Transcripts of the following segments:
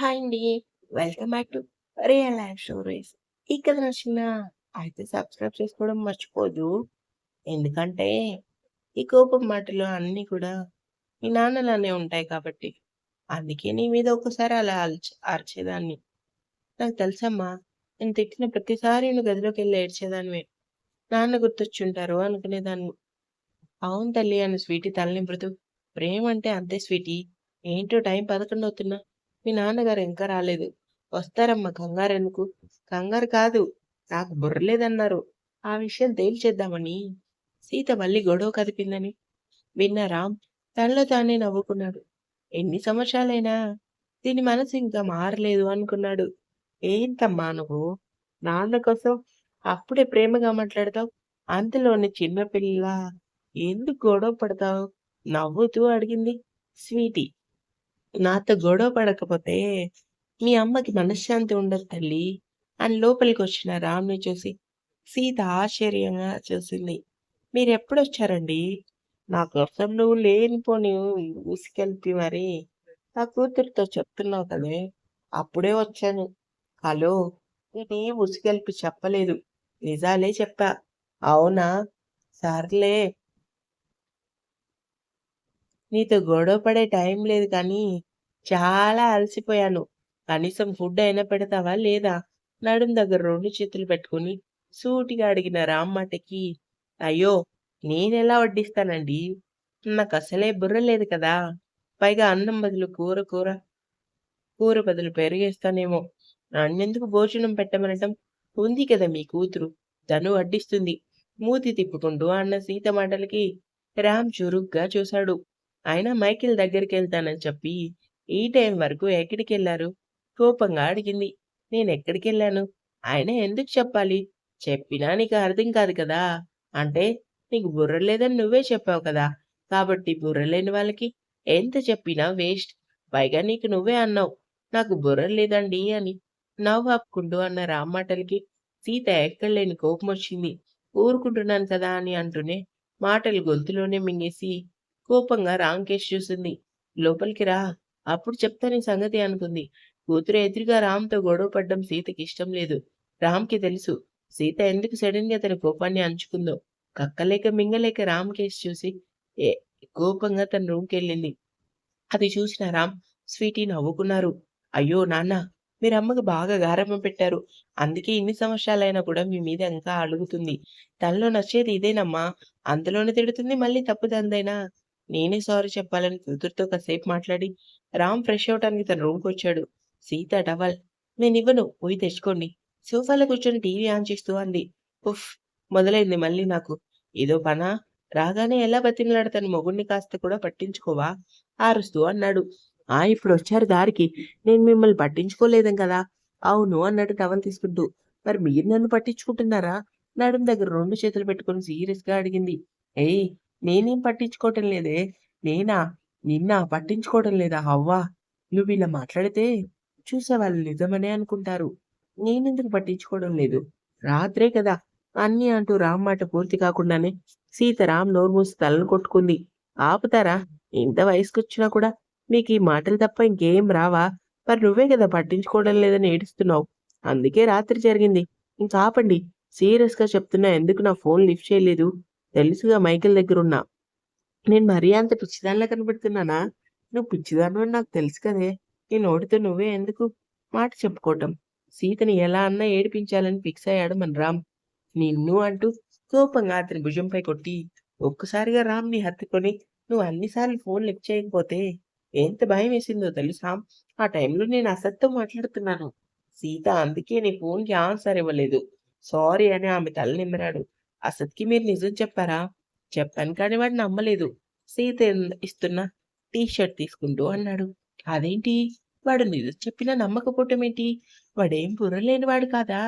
Hi అండి. Welcome back to real life stories. ఈ కథ నచ్చిందా? అయితే సబ్స్క్రైబ్ చేసుకోవడం మర్చిపోదు ఎందుకంటే, ఈ కోపం మాటలు అన్నీ కూడా మీ నాన్నలానే ఉంటాయి కాబట్టి. అందుకే నీ మీద ఒకసారి అలా అల్చ్ అరిచేదాన్ని. నాకు తెలుసమ్మా. నేను తిట్టిన ప్రతిసారి నువ్వు గదిలోకెళ్ళి ఏడ్చేదానివే. నాన్న గుర్తొచ్చుంటారు అనుకునేదాన్ని. అవును తల్లి అని స్వీటీ ప్రేమ ప్రేమంటే అంతే స్వీటీ. ఏంటో టైం 11 అవుతున్నా మీ నాన్నగారు ఇంకా రాలేదు. వస్తారమ్మా కంగారెందుకు? కంగారు కాదు. నాకు బుర్రలేదన్నారు ఆ విషయం తేల్చేద్దామని. సీత మళ్ళీ గొడవ కదిపిందని విన్న రామ్ తనలో తానే నవ్వుకున్నాడు. ఎన్ని సంవత్సరాలైనా దీని మనసు ఇంకా మారలేదు అనుకున్నాడు. ఏంటమ్మా నువ్వు? నాన్న కోసం అప్పుడే ప్రేమగా మాట్లాడతావు. అంతలోనే చిన్నపిల్ల ఎందుకు గొడవ పడతావు? నవ్వుతూ అడిగింది స్వీటీ. నాతో గొడవ పడకపోతే మీ అమ్మకి మనశ్శాంతి ఉండదు తల్లి అని లోపలికి వచ్చిన రామ్‌ని చూసి సీత ఆశ్చర్యంగా చూసింది. మీరెప్పుడొచ్చారండి? నా కోసం నువ్వు లేనిపోని ఊసికెళ్ళి మరి నా కూతురితో చెప్తున్నావు కదే! అప్పుడే వచ్చాను. హలో! నేనేం ఉసిగలిపి చెప్పలేదు. నిజాలే చెప్పా. అవునా? సర్లే. నీతో గొడవ పడే టైం లేదు కానీ, చాలా అలసిపోయాను. కనీసం ఫుడ్ అయినా పెడతావా లేదా? నడుం దగ్గర రెండు చేతులు పెట్టుకొని సూటిగా అడిగిన రామ్ మాటకి, అయ్యో! నేనెలా వడ్డిస్తానండి? నాకసలే బుర్ర లేదు కదా! పైగా అన్నం బదులు కూర కూర కూర బదులు పెరిగేస్తానేమో నన్నెందుకు భోజనం పెట్టమనటం? ఉంది కదా మీ కూతురు. తను వడ్డిస్తుంది. మూతి తిప్పుకుంటూ అన్న సీత మాటలకి రామ్ చురుగ్గా చూశాడు. ఆయన మైకిల్ దగ్గరికి వెళ్తానని చెప్పి, ఈ టైం వరకు ఎక్కడికెళ్ళారు? కోపంగా అడిగింది. నేనెక్కడికెళ్ళాను? ఆయన ఎందుకు చెప్పాలి? చెప్పినా నీకు అర్థం కాదు కదా! అంటే నీకు బుర్ర లేదని నువ్వే చెప్పావు కదా! కాబట్టి బుర్ర లేని వాళ్ళకి ఎంత చెప్పినా వేస్ట్. పైగా నీకు నువ్వే అన్నావు. నాకు బుర్ర లేదండి అని. నవ్వాపుకుంటూ అన్న రామ్ మాటలకి సీత ఎక్కడలేని కోపం వచ్చింది ఊరుకుంటున్నాను కదా అని అంటూనే మాటలు గొంతులోనే మింగేసి కోపంగా రాంకేష్ చూసింది. లోపలికి రా. అప్పుడు చెప్తాని సంగతి అనుకుంది. కూతురు ఎదురుగా రామ్‌తో గొడవ పడడం సీతకిష్టం లేదు. రామ్‌కి తెలుసు. సీత ఎందుకు సడెన్‌గా తన కోపాన్ని అంచుకుందో కక్కలేక మింగలేక రామ్ కేసు చూసి ఏ కోపంగా తన రూమ్‌కెళ్ళింది. అది చూసిన రామ్, స్వీటీ నవ్వుకున్నారు. అయ్యో! నాన్న అమ్మకు బాగా గారంభం పెట్టారు. అందుకే ఇన్ని సంవత్సరాలైనా కూడా మీ మీద ఇంకా అడుగుతుంది తనలో నచ్చేది ఇదేనమ్మా. అంతలోనే తిడుతుంది మళ్ళీ తప్పు నేనే సారీ చెప్పాలని కూతురుతో కాసేపు మాట్లాడి రామ్ ఫ్రెష్ అవ్వటానికి తన రూమ్‌కొచ్చాడు. సీత టవల్ నేనివ్వను. పోయి తెచ్చుకోండి. సోఫాలో కూర్చొని టీవీ ఆన్ చేస్తూ అంది. ఉఫ్! మొదలైంది మళ్ళీ నాకు. ఏదో పనా? రాగానే ఎలా బతిమిలాడతాను మొగుడిని కాస్త కూడా పట్టించుకోవా? అరుస్తూ అన్నాడు. ఆ! ఇప్పుడు వచ్చారు దారికి. నేను మిమ్మల్ని పట్టించుకోలేదం కదా! అవును అన్నట్టు టవల్ తీసుకుంటూ. మరి మీరు నన్ను పట్టించుకుంటున్నారా? నడుం దగ్గర రెండు చేతులు పెట్టుకొని సీరియస్‌గా అడిగింది. ఏయ్! నేనేం పట్టించుకోవటం లేదే. నేనా? నిన్న పట్టించుకోవటం లేదా? అవ్వా! నువ్వు ఇలా మాట్లాడితే చూసేవాళ్ళు నిజమనే అనుకుంటారు. నేనెందుకు పట్టించుకోవడం లేదు? రాత్రే కదా! అన్నీ అంటూ రామ్ మాట పూర్తి కాకుండానే సీత రామ్ నోరు మూసి తలను కొట్టుకుంది. ఆపుతారా? ఇంత వయసుకొచ్చినా కూడా మీకు ఈ మాటలు తప్ప ఇంకేం రావా? మరి నువ్వే కదా పట్టించుకోవడం లేదని ఏడుస్తున్నావు. అందుకే రాత్రి జరిగింది. ఇంకా ఆపండి. సీరియస్‌గా చెప్తున్నా ఎందుకు నా ఫోన్ లిఫ్ట్ చేయలేదు? తెలుసుగా మైకేల్ దగ్గరున్నా. నేను మరీ అంత పిచ్చిదానిలా కనబడుతున్నానా నువ్వు పిచ్చిదానివని నాకు తెలుసు కదే! ఈ నోటితో నువ్వే ఎందుకు మాట చెప్పుకోవటం? సీతని ఎలా అన్నా ఏడిపించాలని ఫిక్స్ అయ్యాడు మన రామ్. నిన్ను అంటూ కోపంగా అతని భుజంపై కొట్టి ఒక్కసారిగా రామ్‌ని హత్తుకొని నువ్వు అన్ని సార్లు ఫోన్ లిఫ్ట్ చేయకపోతే ఎంత భయం వేసిందో తెలుసా? ఆ టైంలో నేను అసత్తో మాట్లాడుతున్నాను. సీత అందుకే నీ ఫోన్‌కి ఆన్సర్ ఇవ్వలేదు. సారీ అని ఆమె తల నిమ్మరాడు అసత్‌కి మీరు నిజం చెప్పారా? చెప్పాను కానీ వాడు నమ్మలేదు. సీత ఇస్తున్న టీ షర్ట్ తీసుకుంటూ అన్నాడు. అదేంటి? వాడు నిజం చెప్పినా నమ్మకపోవటమేంటి? వాడేం బుర్రలేనివాడు కాదా?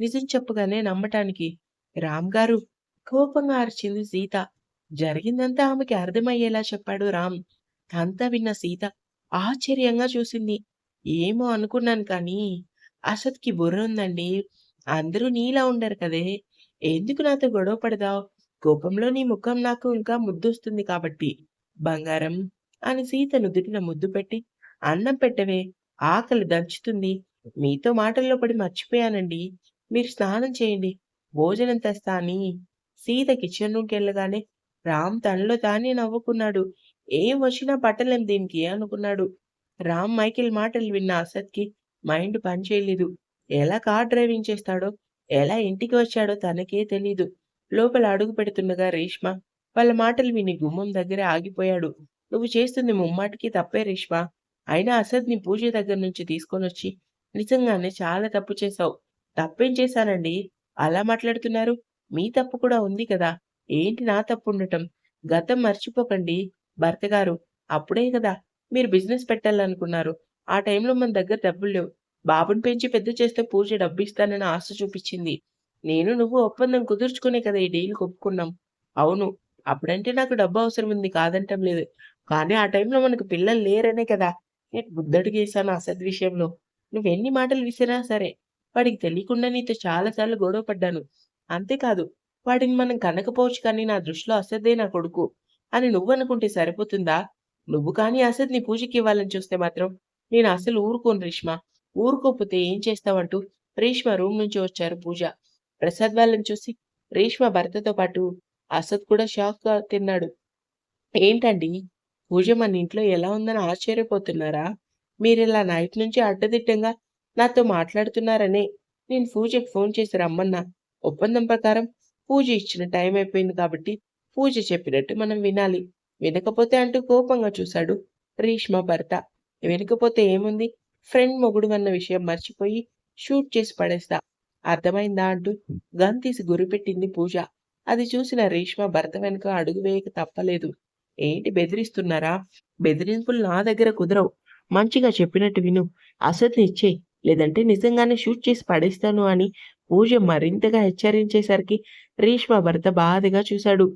నిజం చెప్పగానే నమ్మటానికి. రామ్ గారు కోపంగా అరిచింది సీత. జరిగిందంతా ఆమెకి అర్థమయ్యేలా చెప్పాడు రామ్. అంతా విన్న సీత ఆశ్చర్యంగా చూసింది. ఏమో అనుకున్నాను కానీ అసత్‌కి బుర్ర ఉందండి. అందరూ నీలా ఉండరు కదే! ఎందుకు నాతో గొడవ పడదావు కోపంలో నీ ముఖం నాకు ఇంకా ముద్దొస్తుంది కాబట్టి. బంగారం అని సీత నుదుటిన ముద్దు పెట్టి అన్నం పెట్టవే ఆకలి దంచుతుంది. మీతో మాటల్లో పడి మర్చిపోయానండి. మీరు స్నానం చేయండి. భోజనం తెస్తా అని సీత కిచెన్ రూమ్‌కెళ్ళగానే రామ్ తనలో తానే నవ్వుకున్నాడు. ఏం వచ్చినా పట్టలేం దీనికి అనుకున్నాడు. రామ్ మైకిల్ మాటలు విన్న అసత్కి మైండ్ పనిచేయలేదు. ఎలా కార్ డ్రైవింగ్ చేస్తాడో, ఎలా ఇంటికి వచ్చాడో తనకే తెలీదు. లోపల అడుగు పెడుతుండగా రేష్మ వాళ్ళ మాటలు విని గుమ్మం దగ్గరే ఆగిపోయాడు. నువ్వు చేస్తుంది ముమ్మాటికి తప్పే రేష్మ. అయినా అసద్‌ని పూజ దగ్గర నుంచి తీసుకొనొచ్చి నిజంగానే చాలా తప్పు చేశావు. తప్పేం చేశానండి? అలా మాట్లాడుతున్నారు? మీ తప్పు కూడా ఉంది కదా! ఏంటి నా తప్పు ఉండటం గతం మర్చిపోకండి భర్తగారు. అప్పుడే కదా మీరు బిజినెస్ పెట్టాలనుకున్నారు. ఆ టైంలో మన దగ్గర డబ్బులు లేవు. బాబుని పెంచి పెద్ద చేస్తే పూజ డబ్బిస్తానని ఆశ చూపించింది నేను నువ్వు ఒప్పందం కుదుర్చుకునే కదా ఈ డీల్ ఒప్పుకున్నాం. అవును. అప్పుడంటే నాకు డబ్బు అవసరం ఉంది కాదంటం లేదు. కానీ ఆ టైంలో మనకు పిల్లలు లేరనే కదా నేను ముందడుగేశాను అసద్ విషయంలో. నువ్వెన్ని మాటలు విసిరా సరే, వాడికి తెలియకుండా నీతో చాలా సార్లు గొడవ పడ్డాను. అంతేకాదు వాడిని మనం కనకపోవచ్చు కానీ నా దృష్టిలో అసద్దే నా కొడుకు అని నువ్వనుకుంటే సరిపోతుందా? నువ్వు కానీ అసద్ది నీ పూజకి ఇవ్వాలని చూస్తే మాత్రం నేను అసలు ఊరుకోను రేష్మా ఊరుకోకపోతే ఏం చేస్తావంటూ రేష్మ రూమ్ నుంచి వచ్చారు పూజ. ప్రసాద్ వాళ్ళని చూసి రేష్మ భర్తతో పాటు అసద్ కూడా షాక్‌గా తిన్నాడు. ఏంటండి? పూజ మన ఇంట్లో ఎలా ఉందని ఆశ్చర్యపోతున్నారా? మీరిలా నైట్ నుంచి అడ్డదిట్టంగా నాతో మాట్లాడుతున్నారనే నేను పూజకి ఫోన్ చేసి రమ్మన్నా. ఒప్పందం ప్రకారం పూజ ఇచ్చిన టైం అయిపోయింది కాబట్టి పూజ చెప్పినట్టు మనం వినాలి. వినకపోతే అంటూ కోపంగా చూశాడు రేష్మ భర్త. వినకపోతే ఏముంది? ఫ్రెండ్ మొగుడు అన్న విషయం మర్చిపోయి షూట్ చేసి పడేస్తా. అర్థమైందా అంటూ గన్ తీసి గురిపెట్టింది పూజ. అది చూసిన రేష్మ భర్త వెనుక అడుగు వేయక తప్పలేదు. ఏంటి బెదిరిస్తున్నారా? బెదిరింపులు నా దగ్గర కుదరవు. మంచిగా చెప్పినట్టు విను. అసత్ని ఇచ్చేయి. లేదంటే నిజంగానే షూట్ చేసి పడేస్తాను అని పూజ మరింతగా హెచ్చరించేసరికి రేష్మ భర్త బాధగా చూశాడు.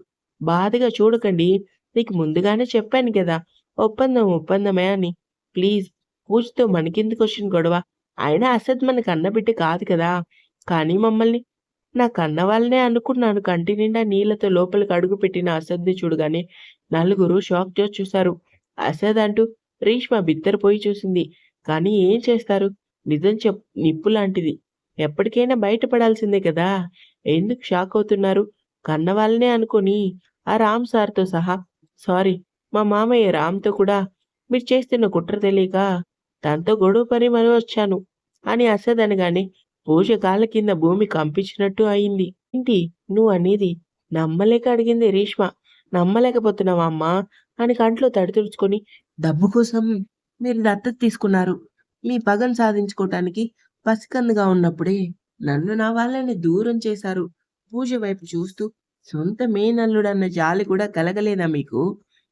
బాధగా చూడకండి. నీకు ముందుగానే చెప్పాను కదా! ఒప్పందం ఒప్పందమే అని. ప్లీజ్ పూజతో మనకెందుకు వచ్చింది గొడవ? అయినా అసద్ మన కన్నబిడ్డ కాదు కదా! కానీ మమ్మల్ని నా కన్నవాళ్ళనే అనుకున్నాను కంటి నిండా నీళ్ళతో లోపలికి అడుగుపెట్టిన అసద్‌ని చూడగానే నలుగురు షాక్‌గా చూశారు. అసద్ అంటూ రేష్మ బిత్తరపోయి చూసింది. కానీ ఏం చేస్తారు? నిజం చెప్ నిప్పు లాంటిది. ఎప్పటికైనా బయటపడాల్సిందే కదా! ఎందుకు షాక్ అవుతున్నారు కన్న కన్నవాళ్ళనే అనుకుని ఆ రామ్ సార్‌తో సహా సారీ మా మామయ్య రామ్‌తో కూడా మీరు చేస్తున్న కుట్ర తెలియక తనతో గొడవ పని మరి వచ్చాను అని అసద్ అనగానే పూజ కాళ్ళ కింద భూమి కంపించినట్టు అయింది. ఏంటి నువ్వనేది? నమ్మలేక అడిగింది రేష్మ. నమ్మలేకపోతున్నావా అమ్మా? అని కంట్లో తడితుడుచుకొని డబ్బు కోసం మీరు దత్తత తీసుకున్నారు. మీ పగను సాధించుకోవటానికి పసికందుగా ఉన్నప్పుడే నన్ను నా వాళ్ళని దూరం చేశారు. పూజ వైపు చూస్తూ సొంత మేనల్లుడన్న జాలి కూడా కలగలేదా మీకు?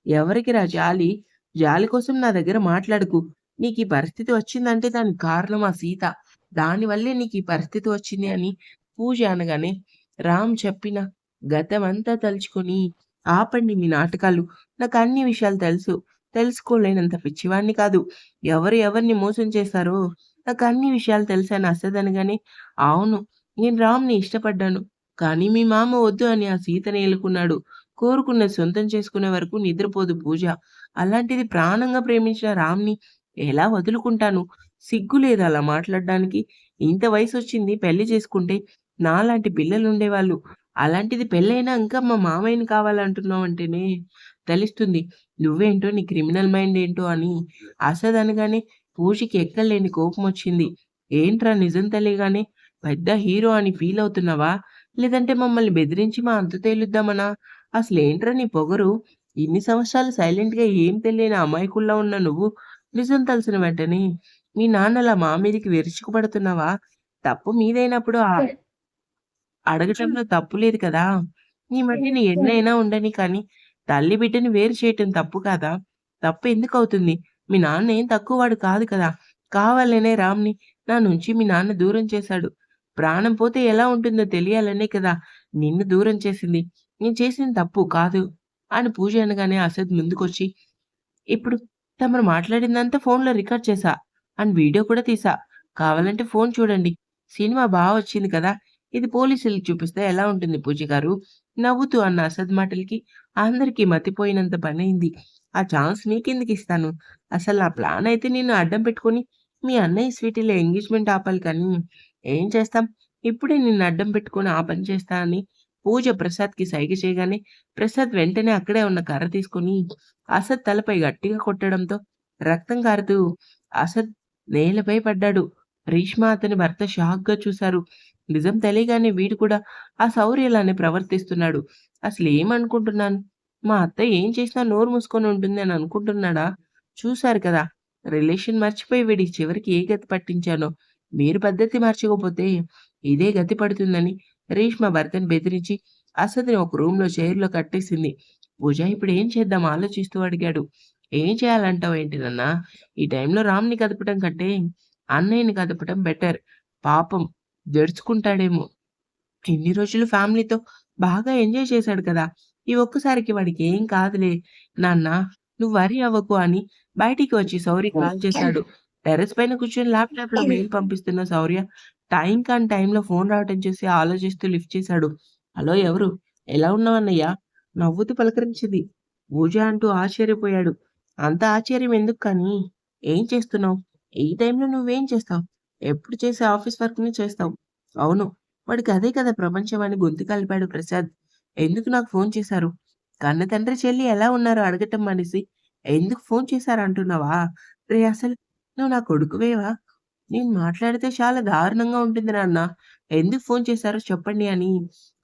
ఎవరికి రా జాలి? జాలి కోసం నా దగ్గర మాట్లాడుకు నీకు ఈ పరిస్థితి వచ్చిందంటే దానికి కారణం ఆ సీత. దానివల్లే ఈ పరిస్థితి వచ్చింది అని పూజ అనగానే రామ్ చెప్పిన గతమంతా తలుచుకొని ఆపండి మీ నాటకాలు. నాకు అన్ని విషయాలు తెలుసు. తెలుసుకోలేనంత పిచ్చివాడిని కాదు. ఎవరు ఎవరిని మోసం చేశారో అన్ని విషయాలు తెలుసని అసదనగానే అవును. నేను రామ్‌ని ఇష్టపడ్డాను. కానీ మీ మామ వద్దు అని ఆ సీతని ఏలుకున్నాడు కోరుకున్నది సొంతం చేసుకునే వరకు నిద్రపోదు పూజ. అలాంటిది ప్రాణంగా ప్రేమించిన రామ్‌ని ఎలా వదులుకుంటాను? సిగ్గు లేదు అలా మాట్లాడడానికి? ఇంత వయసు వచ్చింది పెళ్ళి చేసుకుంటే నాలాంటి పిల్లలు ఉండేవాళ్ళు అలాంటిది పెళ్ళైనా ఇంకా మా మామయ్యని కావాలంటున్నావంటేనే తెలుస్తుంది. నువ్వేంటో నీ క్రిమినల్ మైండ్ ఏంటో అని అసద్ అనగానే పూజకి కోపం వచ్చింది ఏంట్రా నిజం తెలియగానే పెద్ద హీరో అని ఫీల్ అవుతున్నావా? లేదంటే మమ్మల్ని బెదిరించి మా అంత తేలుద్దామనా? అసలేంట్రా నీ పొగరు? ఇన్ని సంవత్సరాలు సైలెంట్‌గా ఏం తెలియని అమాయకుల్లా ఉన్న నువ్వు నిజం తెలిసిన వెంటనే మీ నాన్నలా మా మీదకి విరుచుకుపడుతున్నావా? తప్పు మీదైనప్పుడు ఆ అడగటంలో తప్పు లేదు కదా! ఈ మధ్యన ఎన్నైనా ఉండని కానీ తల్లి బిడ్డని వేరు చేయటం తప్పు కాదా? తప్పు ఎందుకు అవుతుంది మీ నాన్న ఏం తక్కువవాడు కాదు కదా! కావాలనే రామ్‌ని నా నుంచి మీ నాన్న దూరం చేశాడు. ప్రాణం పోతే ఎలా ఉంటుందో తెలియాలనే కదా నిన్ను దూరం చేసింది. నేను చేసింది తప్పు కాదు అని పూజ అనగానే అసద్ ముందుకొచ్చి ఇప్పుడు తమరు మాట్లాడిందంతా ఫోన్‌లో రికార్డ్ చేశా. అండ్ వీడియో కూడా తీసా కావాలంటే ఫోన్ చూడండి. సినిమా బాగా వచ్చింది కదా! ఇది పోలీసులకు చూపిస్తే ఎలా ఉంటుంది పూజ గారు? నవ్వుతూ అన్న అసద్ మాటలకి అందరికీ మతిపోయినంత పనయింది. ఆ ఛాన్స్ నీకెందుకిస్తాను? అసలు నా ప్లాన్ అయితే నిన్ను అడ్డం పెట్టుకొని మీ అన్నయ్య స్వీటీలో ఎంగేజ్‌మెంట్ ఆపాలి కానీ, ఏం చేస్తాం? ఇప్పుడే నిన్ను అడ్డం పెట్టుకొని ఆ పని చేస్తా అని పూజ ప్రసాద్‌కి సైగ చేయగానే, ప్రసాద్ వెంటనే అక్కడే ఉన్న కర్ర తీసుకొని అసద్ తలపై గట్టిగా కొట్టడంతో రక్తం కారుతూ అసద్ నేలపై పడ్డాడు. రీష్మ అతని భర్త షాక్‌గా చూశారు. నిజం తెలియగానే వీడు కూడా ఆ శౌర్యలానే ప్రవర్తిస్తున్నాడు. అసలేమనుకుంటున్నాను? మా అత్తయ్య ఏం చేసినా నోరు మూసుకొని ఉంటుంది అని అనుకుంటున్నాడా? చూశారు కదా! రిలేషన్ మర్చిపోయి వీడి చివరికి ఏ గతి పట్టించానో. మీరు పద్ధతి మార్చకపోతే ఇదే గతి పడుతుందని రేష్మ భర్తని బెదిరించి అసద్‌ని ఒక రూమ్‌లో చైర్‌లో కట్టేసింది. పూజ ఏం చేద్దాం ఆలోచిస్తూ అడిగాడు. ఏం చేయాలంటావేంటి నాన్న ఈ టైంలో రామ్‌ని కదపటం కంటే అన్నయ్యని కదపటం బెటర్. పాపం జడుచుకుంటాడేమో. ఇన్ని రోజులు ఫ్యామిలీతో బాగా ఎంజాయ్ చేశాడు కదా! ఈ ఒక్కసారికి వాడికేం కాదులే నాన్నా నువ్వు వరి అవ్వకు అని బయటికి వచ్చి సౌరి కాల్ చేశాడు. టెర్రస్ పైన కూర్చొని ల్యాప్‌టాప్‌లో మెయిల్ పంపిస్తున్న సౌర్య టైం కాని టైంలో ఫోన్ రావటం చూసి ఆలోచిస్తూ లిఫ్ట్ చేశాడు. హలో ఎవరు? ఎలా ఉన్నావు అన్నయ్య? నవ్వుతూ పలకరించింది. పూజ అంటూ ఆశ్చర్యపోయాడు. అంత ఆశ్చర్యం ఎందుకు కానీ, ఏం చేస్తున్నావు? ఈ టైంలో నువ్వేం చేస్తావు? ఎప్పుడు చేసే ఆఫీస్ వర్క్ని చేస్తావు. అవును. వాడికి అదే కదా ప్రపంచం అని గొంతు కలిపాడు ప్రసాద్. ఎందుకు నాకు ఫోన్ చేశారు? కన్న తండ్రి చెల్లి ఎలా ఉన్నారో అడగటం మానేసి, ఎందుకు ఫోన్ చేశారు అంటున్నావా? రే అసలు నువ్వు నా కొడుకువేవా? నేను మాట్లాడితే చాలా దారుణంగా ఉంటుంది నాన్న. ఎందుకు ఫోన్ చేశారో చెప్పండి అని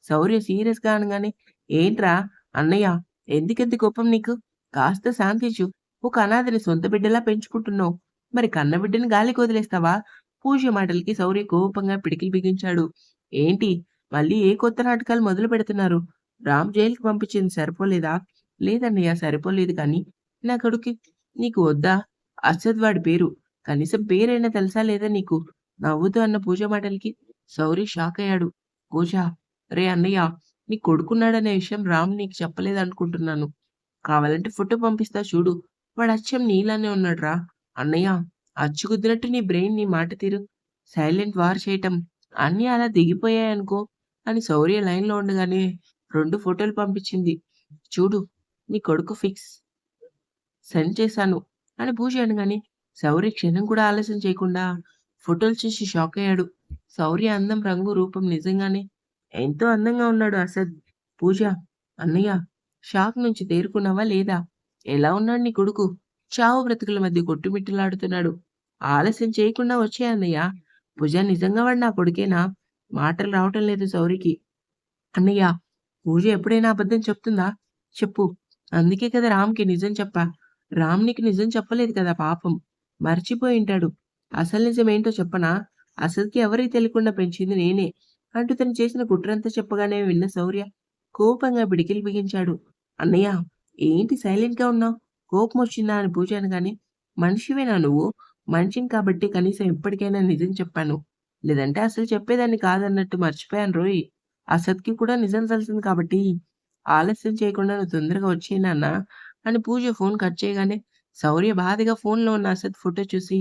శౌర్య సీరియస్‌గా అనగానే, ఏంట్రా అన్నయ్య ఎందుకెంత కోపం నీకు? కాస్త శాంతించు. ఒక అనాథని సొంత బిడ్డలా పెంచుకుంటున్నావు. మరి కన్న బిడ్డని గాలికి వదిలేస్తావా? పూజ మాటలకి శౌర్య కోపంగా పిడికిలు బిగించాడు. ఏంటి మళ్ళీ ఏ కొత్త నాటకాలు మొదలు పెడుతున్నారు? రామ్ జైలుకి పంపించింది సరిపోలేదా? లేదన్నయ్య సరిపోలేదు కానీ, నా కొడుకు నీకు వద్దా? అసద్ వాడి పేరు. కనీసం పేరైనా తెలుసా లేదా నీకు? నవ్వుతూ అన్న పూజ మాటలకి సౌరీ షాక్ అయ్యాడు పూజ రే అన్నయ్య నీ కొడుకున్నాడనే విషయం రామ్ నీకు చెప్పలేదనుకుంటున్నాను. కావాలంటే ఫోటో పంపిస్తా చూడు. వాడు అచ్చం నీలానే ఉన్నాడురా. అన్నయ్య అచ్చుకుద్దినట్టు నీ బ్రెయిన్ నీ మాట తీరు సైలెంట్ వార్ చేయటం అన్నీ అలా దిగిపోయాయనుకో అని సౌర్య లైన్‌లో ఉండగానే రెండు ఫోటోలు పంపించింది. చూడు నీ కొడుకు ఫిక్స్. సెండ్ చేశాను అని పూజ అనగానే శౌర్య క్షణం కూడా ఆలస్యం చేయకుండా ఫోటోలు చూసి షాక్ అయ్యాడు శౌర్య అందం, రంగు, రూపం నిజంగానే ఎంతో అందంగా ఉన్నాడు అసద్. పూజ అన్నయ్య షాక్ నుంచి తేరుకున్నావా లేదా? ఎలా ఉన్నాడు నీ కొడుకు? చావు బ్రతుకుల మధ్య కొట్టుమిట్టలాడుతున్నాడు ఆలస్యం చేయకుండా వచ్చే అన్నయ్య. పూజ నిజంగా వాడు నా కొడుకేనా? మాటలు రావటం లేదు శౌరికి అన్నయ్య పూజ ఎప్పుడైనా అబద్ధం చెప్తుందా? చెప్పు. అందుకే కదా రామ్‌కి నిజం చెప్పా. రామ్ నీకు నిజం చెప్పలేదు కదా పాపం. మర్చిపోయింటాడు అసలు నిజమేంటో చెప్పనా? అసలుకి ఎవరికి తెలియకుండా పెంచింది నేనే. అంటూ తను చేసిన కుట్రంతా చెప్పగానే విన్న శౌర్య కోపంగా బిడికిలు బిగించాడు. అన్నయ్య ఏంటి సైలెంట్‌గా ఉన్నావు? కోపమొచ్చిందా అని పూజాను అనగానే మనిషివేనా నువ్వు? మనిషిని కాబట్టి కనీసం ఇప్పటికైనా నిజం చెప్పాను. లేదంటే అసలు చెప్పేదాన్ని కాదన్నట్టు మర్చిపోయాను రోయ్. అసద్‌కి కూడా నిజం తెలిసింది కాబట్టి ఆలస్యం చేయకుండా నువ్వు తొందరగా వచ్చేనా అని పూజ ఫోన్ కట్ చేయగానే శౌర్య బాధగా ఫోన్‌లో ఉన్న అసద్ ఫోటో చూసి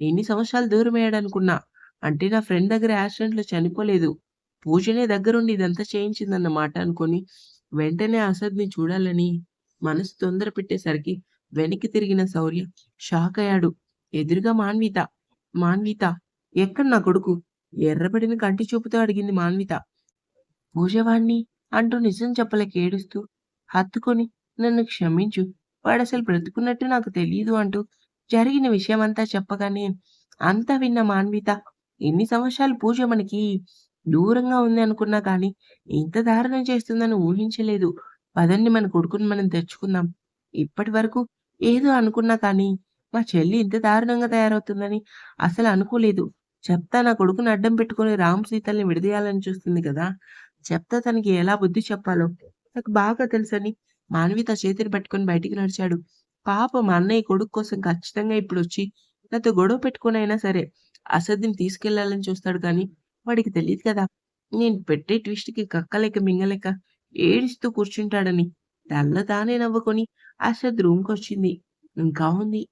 ఎన్ని సంవత్సరాలు దూరమయ్యాడనుకున్నా. అంటే నా ఫ్రెండ్ దగ్గర యాక్సిడెంట్‌లో చనిపోలేదు. పూజనే దగ్గరుండి ఇదంతా చేయించిందన్నమాట అనుకొని వెంటనే అసద్‌ని చూడాలని మనసు తొందర పెట్టేసరికి వెనక్కి తిరిగిన శౌర్య షాకయ్యాడు. ఎదురుగా మాన్విత. మాన్విత ఎక్కడ నా కొడుకు? ఎర్రబడిన కంటి చూపుతో అడిగింది మాన్విత. పూజవాణ్ణి అంటూ నిజం చెప్పలేక ఏడుస్తూ హత్తుకొని నన్ను క్షమించు. అసలు బ్రతికున్నట్టు నాకు తెలియదు అంటూ జరిగిన విషయమంతా చెప్పగానే అంతా విన్న మాన్విత ఎన్ని సంవత్సరాలు పూజ మనకి దూరంగా ఉంది అనుకున్నా కానీ ఇంత దారుణం చేస్తుందని ఊహించలేదు. పదండి మన కొడుకుని మనం తెచ్చుకుందాం. ఇప్పటి వరకు ఏదో అనుకున్నా కానీ మా చెల్లి ఇంత దారుణంగా తయారవుతుందని అసలు అనుకోలేదు. చెప్తా నా కొడుకుని అడ్డం పెట్టుకొని రామ్, సీతల్ని విడదీయాలని చూస్తుంది కదా! చెప్తా తనకి ఎలా బుద్ధి చెప్పాలో నాకు బాగా తెలుసని మాన్విత చేతిని పట్టుకొని బయటికి నడిచాడు. పాపం మా అన్నయ్య కొడుకు కోసం ఖచ్చితంగా ఇప్పుడొచ్చి నాతో గొడవ పెట్టుకొనైనా సరే అసద్‌ని తీసుకెళ్ళాలని చూస్తాడు కానీ వాడికి తెలియదు కదా! నేను పెట్టే ట్విస్ట్‌కి కక్కలేక మింగలేక ఏడుస్తూ కూర్చుంటాడని. తనలో తానే నవ్వుకొని అసద్ రూమ్‌కొచ్చింది. ఇంకా ఉంది.